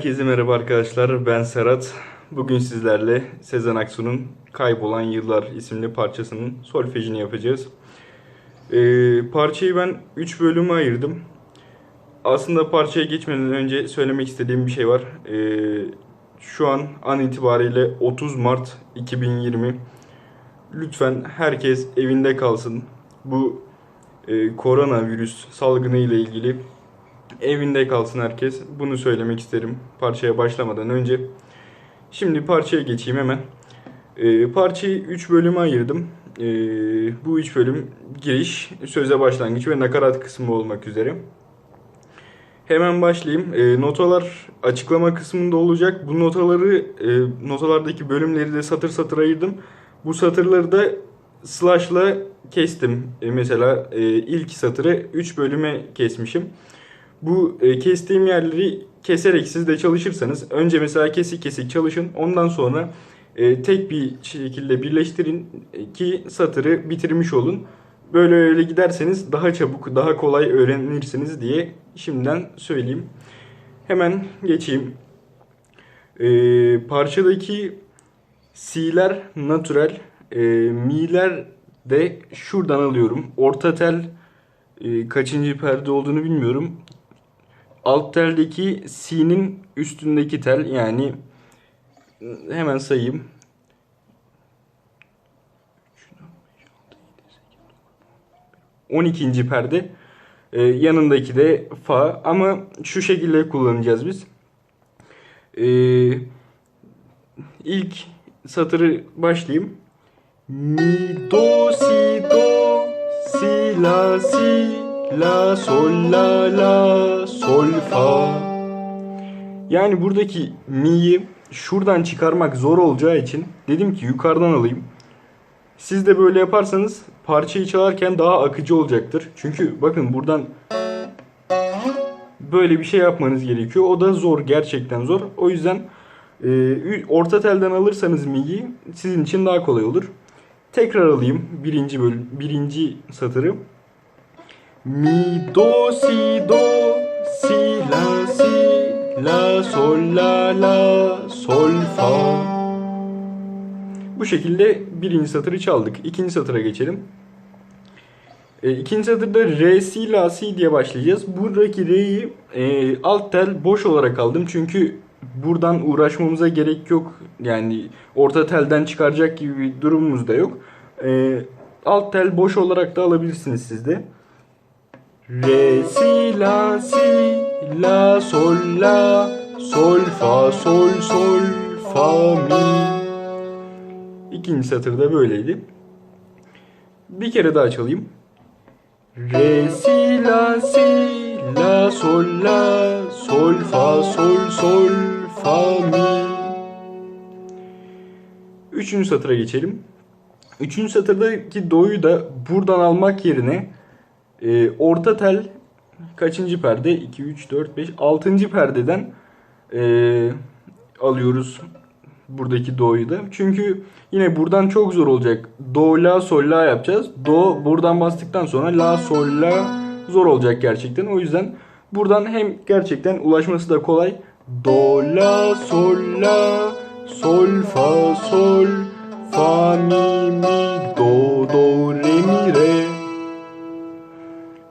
Herkese merhaba arkadaşlar. Ben Serhat. Bugün sizlerle Sezen Aksu'nun Kaybolan Yıllar isimli parçasının solfejini yapacağız. Ee, parçayı ben 3 bölüme ayırdım. Aslında parçaya geçmeden önce söylemek istediğim bir şey var. Ee, şu an an itibariyle 30 Mart 2020. Lütfen herkes evinde kalsın. Bu e, koronavirüs salgını ile ilgili evinde kalsın herkes. Bunu söylemek isterim parçaya başlamadan önce. Şimdi parçaya geçeyim hemen. Ee, parçayı 3 bölüme ayırdım. Ee, bu 3 bölüm giriş, söze başlangıç ve nakarat kısmı olmak üzere. Hemen başlayayım. Ee, notalar açıklama kısmında olacak. Bu notaları, e, notalardaki bölümleri de satır satır ayırdım. Bu satırları da slash'la kestim. E, mesela e, ilk satırı 3 bölüme kesmişim. Bu e, kestiğim yerleri keserek siz de çalışırsanız önce mesela kesik kesik çalışın. Ondan sonra e, tek bir şekilde birleştirin e, ki satırı bitirmiş olun. Böyle öyle giderseniz daha çabuk, daha kolay öğrenirsiniz diye şimdiden söyleyeyim. Hemen geçeyim. E, parçadaki C'ler natural, e, mi'ler de şuradan alıyorum. Orta tel e, kaçıncı perde olduğunu bilmiyorum. Alt teldeki C'nin üstündeki tel yani hemen sayayım. 12. perde. Ee, yanındaki de fa ama şu şekilde kullanacağız biz. Ee, ilk satırı başlayayım. Mi do si do si la si la sol la la sol fa. Yani buradaki mi'yi şuradan çıkarmak zor olacağı için dedim ki yukarıdan alayım. Siz de böyle yaparsanız parçayı çalarken daha akıcı olacaktır. Çünkü bakın buradan böyle bir şey yapmanız gerekiyor. O da zor, gerçekten zor. O yüzden e, orta telden alırsanız mi'yi sizin için daha kolay olur. Tekrar alayım birinci bölüm, birinci satırı. Mi do si do si la si la sol la la sol fa. Bu şekilde birinci satırı çaldık. İkinci satıra geçelim. E, ikinci satırda re si la si diye başlayacağız. Buradaki re'yi e, alt tel boş olarak aldım çünkü buradan uğraşmamıza gerek yok. Yani orta telden çıkaracak gibi bir durumumuz da yok. E, alt tel boş olarak da alabilirsiniz siz de. Re, si, la, si, la, sol, la, sol, fa, sol, sol, fa, mi. İkinci satırda böyleydi. Bir kere daha çalayım. Re, si, la, si, la, sol, la, sol, fa, sol, sol, fa, mi. Üçüncü satıra geçelim. Üçüncü satırdaki do'yu da buradan almak yerine e, orta tel kaçıncı perde? 2, 3, 4, 5, 6. perdeden e, alıyoruz buradaki do'yu da. Çünkü yine buradan çok zor olacak. Do, la, sol, la yapacağız. Do buradan bastıktan sonra la, sol, la zor olacak gerçekten. O yüzden buradan hem gerçekten ulaşması da kolay. Do, la, sol, la, sol, fa, sol, fa, mi, mi, do, do, re, mi, re.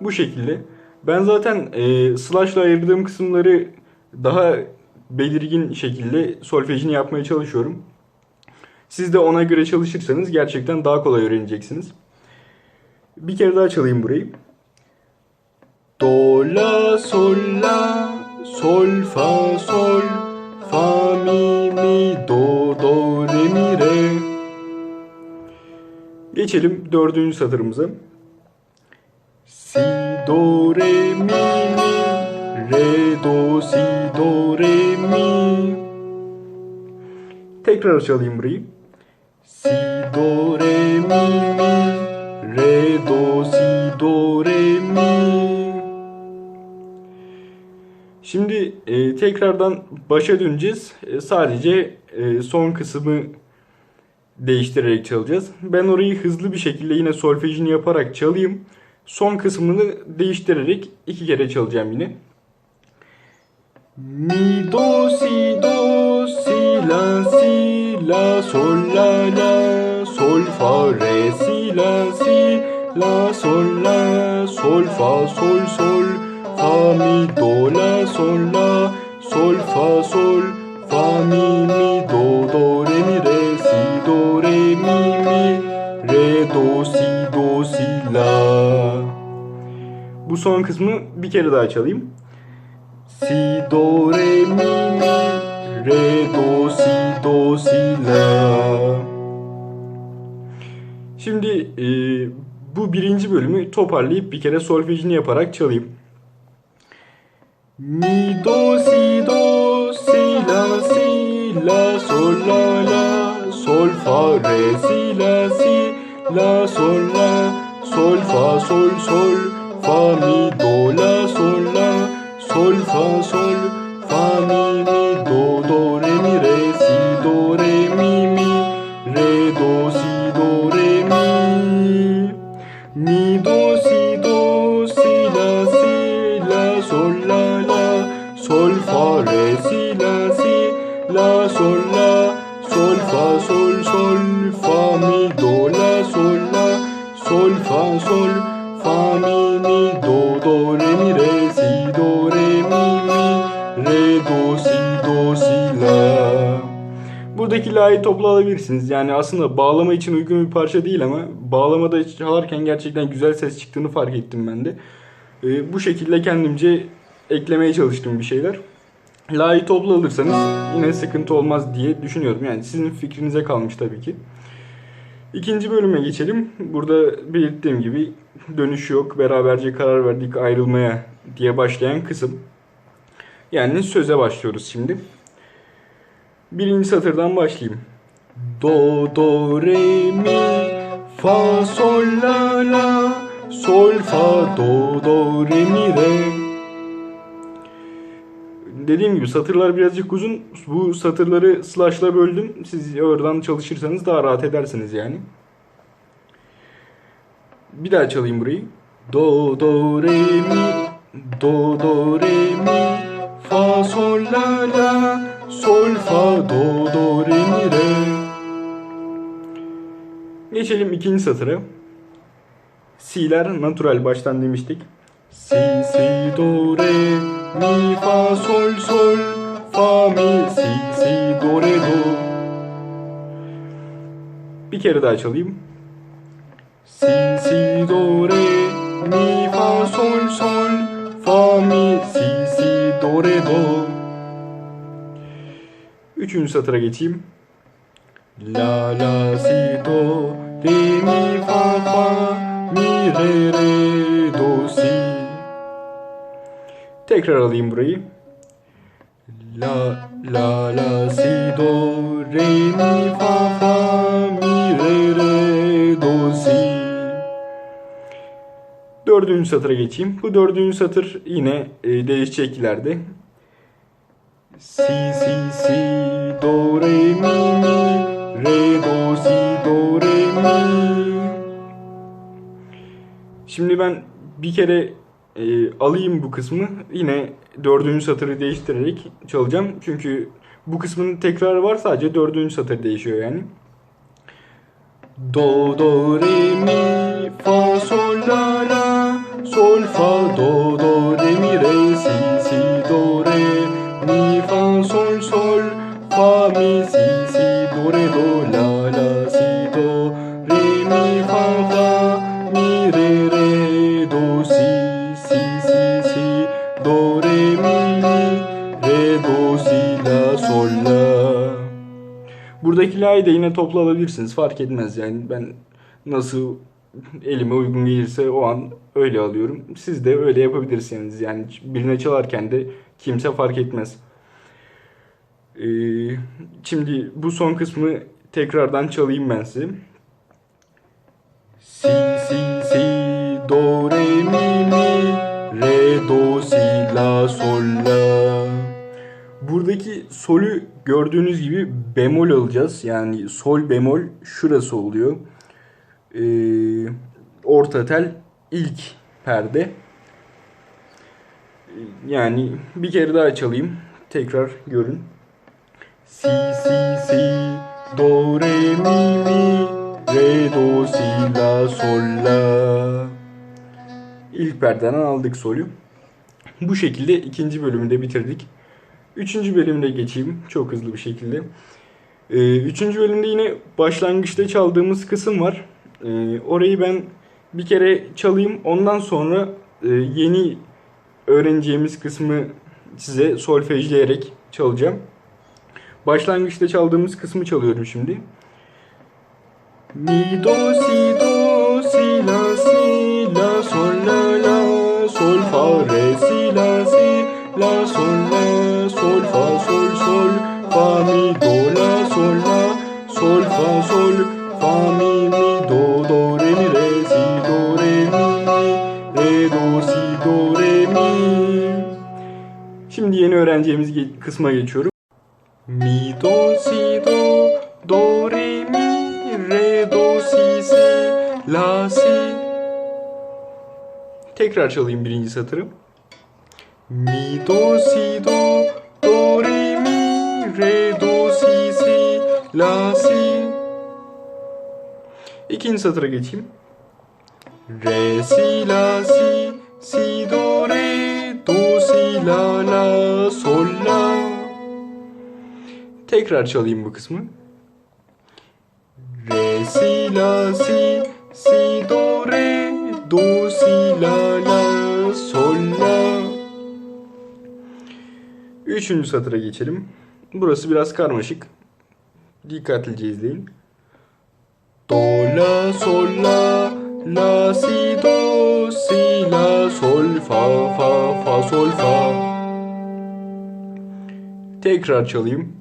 Bu şekilde. Ben zaten e, slash'la ayırdığım kısımları daha belirgin şekilde solfejini yapmaya çalışıyorum. Siz de ona göre çalışırsanız gerçekten daha kolay öğreneceksiniz. Bir kere daha çalayım burayı. Do, la, sol, la, sol, fa, sol, fa, mi, mi, do, do, re, mi, re. Geçelim dördüncü satırımıza. Do, re, mi, mi, re, do, si, do, re, mi. Tekrar çalayım burayı. Si, do, re, mi, mi, re, do, si, do, re, mi. Şimdi e, tekrardan başa döneceğiz. E, sadece e, son kısmı değiştirerek çalacağız. Ben orayı hızlı bir şekilde yine solfejini yaparak çalayım. Son kısmını değiştirerek iki kere çalacağım yine. Mi do si do si la si la sol la la sol fa re si la si la sol la sol fa sol sol fa mi do la sol la sol fa sol Bu son kısmı bir kere daha çalayım. Si do re mi mi re do si do si la. Şimdi e, bu birinci bölümü toparlayıp bir kere solfejini yaparak çalayım. Mi do si do si la si la sol la la sol fa re si la si la sol la sol fa sol sol fa mi do la sol la sol fa sol. Fa mi mi do do re mi re si do re mi mi. Re do si do re mi. Mi do si do si la si la sol la la. Sol fa re si la si la sol la. Sol fa sol sol. Fa mi do la sol la. Sol fa sol La'yı topla alabilirsiniz. Yani aslında bağlama için uygun bir parça değil ama bağlamada çalarken gerçekten güzel ses çıktığını fark ettim ben de. Ee, bu şekilde kendimce eklemeye çalıştım bir şeyler. La'yı topla alırsanız yine sıkıntı olmaz diye düşünüyorum. Yani sizin fikrinize kalmış tabii ki. İkinci bölüme geçelim. Burada belirttiğim gibi dönüş yok. Beraberce karar verdik ayrılmaya diye başlayan kısım. Yani söze başlıyoruz şimdi. Birinci satırdan başlayayım. Do, do, re, mi, fa, sol, la, la, sol, fa, do, do, re, mi, re. Dediğim gibi satırlar birazcık uzun. Bu satırları slash'la böldüm. Siz oradan çalışırsanız daha rahat edersiniz yani. Bir daha çalayım burayı. Do, do, re, mi, do, do, re, mi, fa, sol, la, la, do, do, re, mi, re. Geçelim ikinci satıra. Si'ler natural baştan demiştik. Si, si, do, re, mi, fa, sol, sol, fa, mi, si, si, do, re, do. Bir kere daha çalayım. Si, si, do, re, mi, fa, sol, sol, fa, mi, si, si, do, re, do. Üçüncü satıra geçeyim. La, la, si, do, re, mi, fa, fa, mi, re, re, do, si. Tekrar alayım burayı. La, la, la, si, do, re, mi, fa, fa, mi, re, re, do, si. Dördüncü satıra geçeyim. Bu dördüncü satır yine e, değişecek ileride. Si, si, si, do, re, mi, mi, re, do, si, do, re, mi. Şimdi ben bir kere e, alayım bu kısmı. Yine dördüncü satırı değiştirerek çalacağım. Çünkü bu kısmın tekrarı var sadece dördüncü satır değişiyor yani. Do, do, re, mi, fa, sol, la, la, sol, fa, do, do, re, mi, re, si, Buradaki la'yı da yine topla alabilirsiniz. Fark etmez yani. Ben nasıl elime uygun gelirse o an öyle alıyorum. Siz de öyle yapabilirsiniz. Yani birine çalarken de kimse fark etmez. Ee, şimdi bu son kısmı tekrardan çalayım ben size. Si, si, si, do, re, mi, mi, re, do, si, la, sol, la. Buradaki solü gördüğünüz gibi bemol alacağız. Yani sol bemol şurası oluyor. Ee, orta tel ilk perde. Yani bir kere daha çalayım. tekrar görün. Si si si do re mi mi re do si la sol la. İlk perdeden aldık solü. Bu şekilde ikinci bölümü de bitirdik. Üçüncü bölümde geçeyim çok hızlı bir şekilde. Ee, üçüncü bölümde yine başlangıçta çaldığımız kısım var. Ee, orayı ben bir kere çalayım. Ondan sonra e, yeni öğreneceğimiz kısmı size solfejleyerek çalacağım. Başlangıçta çaldığımız kısmı çalıyorum şimdi. Mi do si do si la si la sol la la sol fa re si la si la sol la sol fa sol sol. Fa mi do la sol la. Sol fa sol. Fa mi mi do do re mi re si do re mi re do si do re mi. Şimdi yeni öğreneceğimiz kısma geçiyorum. Mi do si do do re mi. Re do si si la si. Tekrar çalayım birinci satırı. Mi do si do do re mi re do si si la si İkinci satıra geçeyim. Re si la si si do re do si la la sol la Tekrar çalayım bu kısmı. Re si la si si do re do si la la sol la Üçüncü satıra geçelim. Burası biraz karmaşık. Dikkatlice izleyin. Do la sol la la si do si la sol fa fa fa sol fa Tekrar çalayım.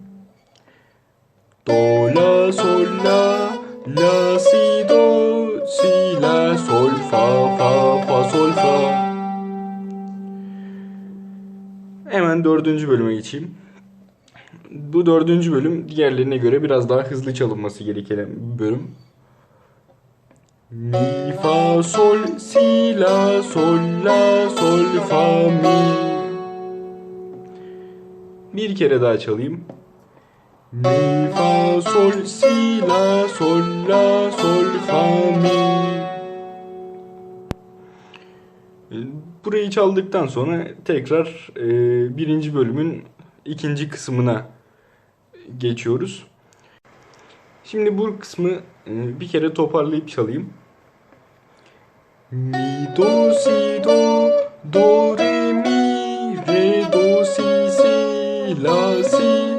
Do la sol la la si do si la sol fa fa fa sol fa Hemen dördüncü bölüme geçeyim. Bu dördüncü bölüm diğerlerine göre biraz daha hızlı çalınması gereken bir bölüm. Mi fa sol si la sol la sol fa mi Bir kere daha çalayım. Mi fa sol si la sol la sol fa mi Burayı çaldıktan sonra tekrar e, birinci bölümün ikinci kısmına geçiyoruz. Şimdi bu kısmı e, bir kere toparlayıp çalayım. Mi do si do do re mi re do si si la si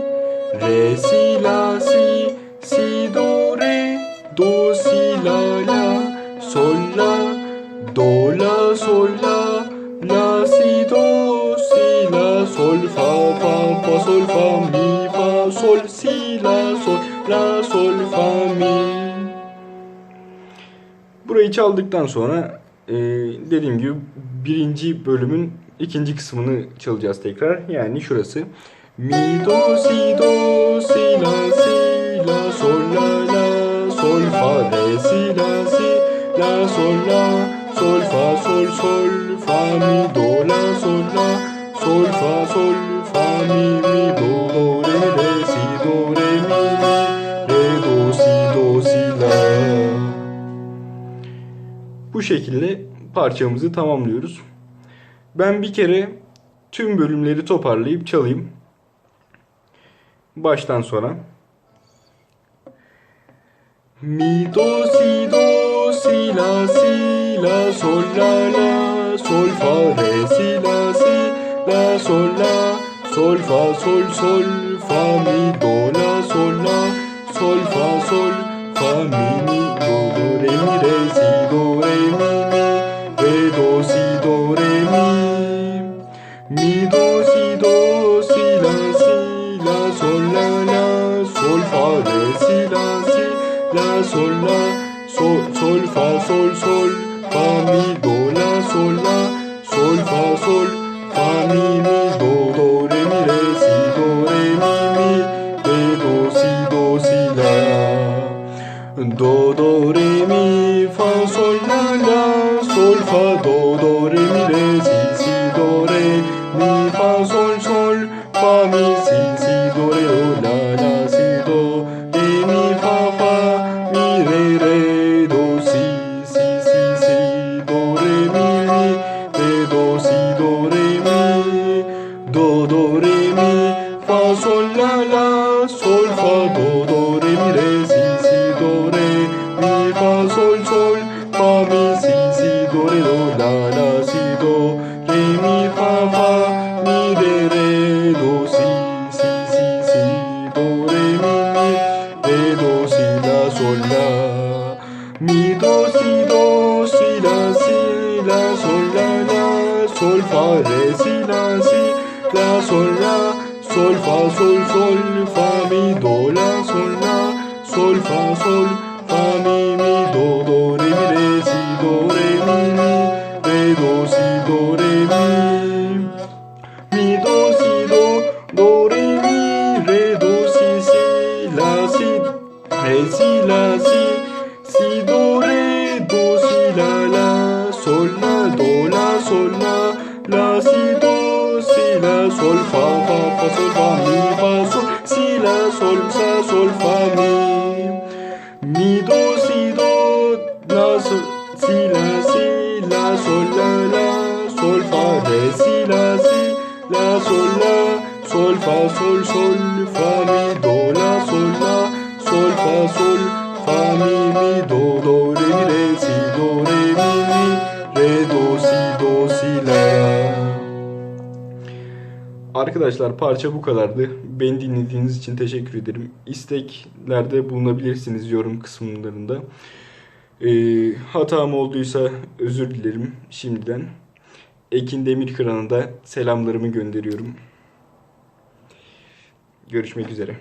re si la si si do re do si la la fa mi fa sol si la sol la sol fa mi Burayı çaldıktan sonra e, dediğim gibi birinci bölümün ikinci kısmını çalacağız tekrar. Yani şurası. Mi do si do si la si la sol la la sol fa re si la si la sol la sol fa sol sol fa mi do la sol la sol fa sol fa mi şekilde parçamızı tamamlıyoruz. Ben bir kere tüm bölümleri toparlayıp çalayım. Baştan sona. Mi do si do si la si la sol la la sol fa re si la si la sol la sol fa sol sol fa mi do la sol la sol fa sol fa mi sol la sol sol fa sol sol fa mi do la sol la paso la la. Si la si la sol la sol fa sol sol fa mi do la sol la sol fa sol fa mi mi do do re mi re si do re mi mi re do si do si la Arkadaşlar parça bu kadardı. Beni dinlediğiniz için teşekkür ederim. İsteklerde bulunabilirsiniz yorum kısımlarında. Ee, hatam olduysa özür dilerim şimdiden. Ekin Demirkıran'a da selamlarımı gönderiyorum. Görüşmek üzere.